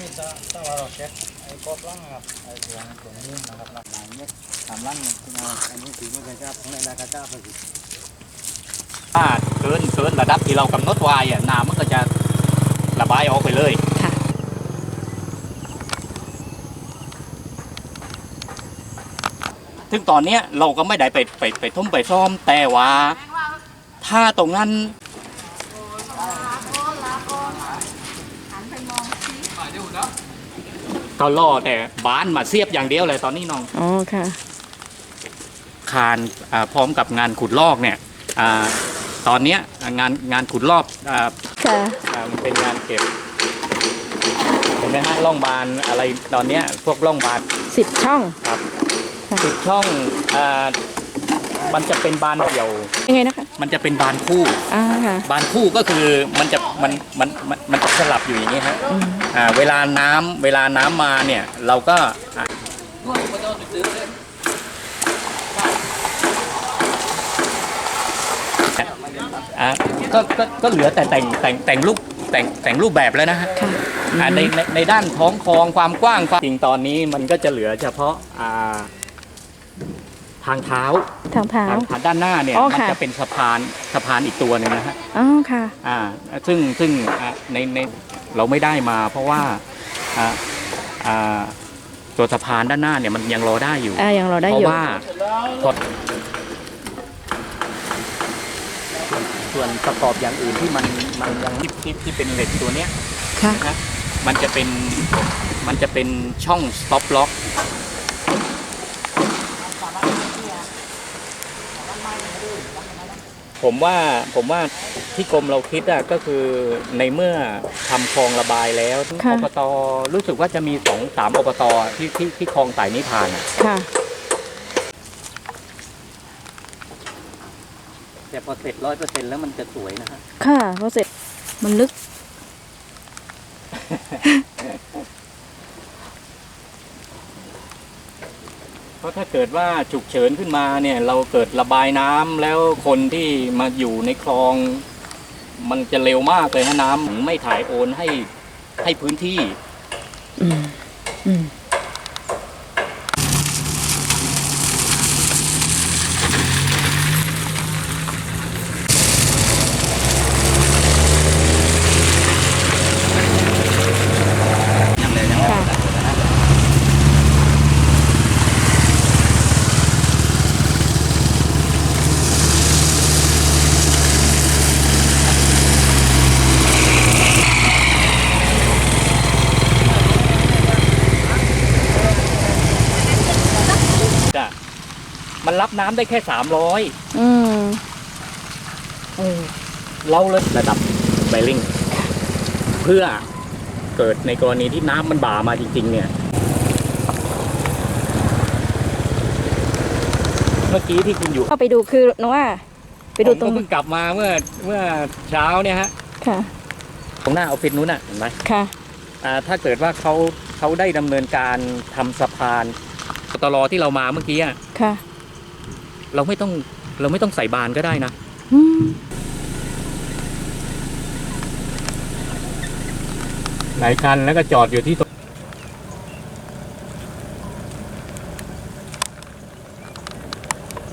นี่ถ้าถ้าว่าเราเก็บไอ้กบลังครับไอ้ตัวนี้ตัวนี้นะครับหลักหลายเม็ดสามลังที่มาอันนี้ถือว่าเป็นเจ้าของในรายการเจ้าพอดีถ้าเกินเกินระดับที่เรากำหนดไว้อะน้ำมันก็จะระบายออกไปเลยค่ะซึ่งตอนเนี้ยเราก็ไม่ได้ไปไปไปทุ่มไปซ่อมแต่ว่า ถ้าตรงนั้น ก็ล่อแต่บ้านมาเสียบอย่างเดียวเลยตอนนี้น้องอ๋อค่ะ คานอ่าพร้อมกับงานขุดลอกเนี่ยอาตอนเนี้ยงานงานขุดลอกอ่าค่ะอ่ามันเป็นงานเก็บเห็นไหมฮะร่องบานอะไรตอนเนี้ยพวกร่องบานสิบช่อง ครับค่ะติดช่องอามันจะเป็นบานเดี่ยว ยังไงนะคะ มันจะเป็นบานคู่ อ่าค่ะ บานคู่ก็คือมันจะมันมันมันมันจะสลับอยู่อย่างนี้ฮะอืมอ่าเวลาน้ำเวลาน้ำมาเนี่ยเราก็อะอะก็ก็ก็เหลือแต่แต่งแต่งแต่งรูปแต่งแต่งรูปแบบแล้วนะฮะค่ะอ่าในในในด้านท้องคลองความกว้างความจริงตอนนี้มันก็จะเหลือเฉพาะอ่า ทางเท้าทางเท้า ทางทางด้านหน้าเนี่ยอ๋อมันค่ะ จะเป็นสะพานสะพานอีกตัวหนึ่งนะฮะอ๋อค่ะ อ่าซึ่งซึ่งอ่าในในเราไม่ได้มา เพราะว่าอ่าอ่าตัวสะพานด้านหน้าเนี่ยมันยังรอได้อยู่ อ่ายังเราได้เพอยู่ ราะว่าส่วนส่วนประกอบอย่างอื่นที่มันมันยังที่ที่ที่เป็นเหล็กตัวเนี้ยค่ะ นะฮะมันจะเป็นมันจะเป็นช่อง stop lock ผมว่าผมว่าที่กรมเราคิดอะก็คือในเมื่อทำคลองระบายแล้วค่ะ อบตรู้สึกว่าจะมีสองสามอบตที่ที่ที่คลองสายนิพานอะค่ะ แต่พอเสร็จร้อยเปอร์เซ็นต์แล้วมันจะสวยนะฮะค่ะพอเสร็จมันลึก เพราะถ้าเกิดว่าฉุกเฉินขึ้นมาเนี่ยเราเกิดระบายน้ำแล้วคนที่มาอยู่ในคลอง มันจะเร็วมากเลยฮะน้ำไม่ถ่ายโอนให้ให้พื้นที่ อืมอืม ค่ะ จ้ะมัน รับน้ำได้แค่สามร้อยอืม เราเลยระดับไบลิงเพื่อเกิดในกรณีที่น้ำมันบ่ามาจริง ๆ เนี่ย เมื่อกี้ที่คุณอยู่เข้าไปดูคือน้องว่าไปดูตรงผมก็เพิ่งกลับมาเมื่อเมื่อเช้าเนี่ยฮะค่ะตรงหน้าออฟฟิศนู้นน่ะเห็นไหม ค่ะ อ่าถ้าเกิดว่าเขาเขาได้ดำเนินการทำสะพานตลอที่เรามาเมื่อกี้อะค่ะ เราไม่ต้องเราไม่ต้องใส่บานก็ได้นะอืมหลายคันแล้วก็จอดอยู่ที่ต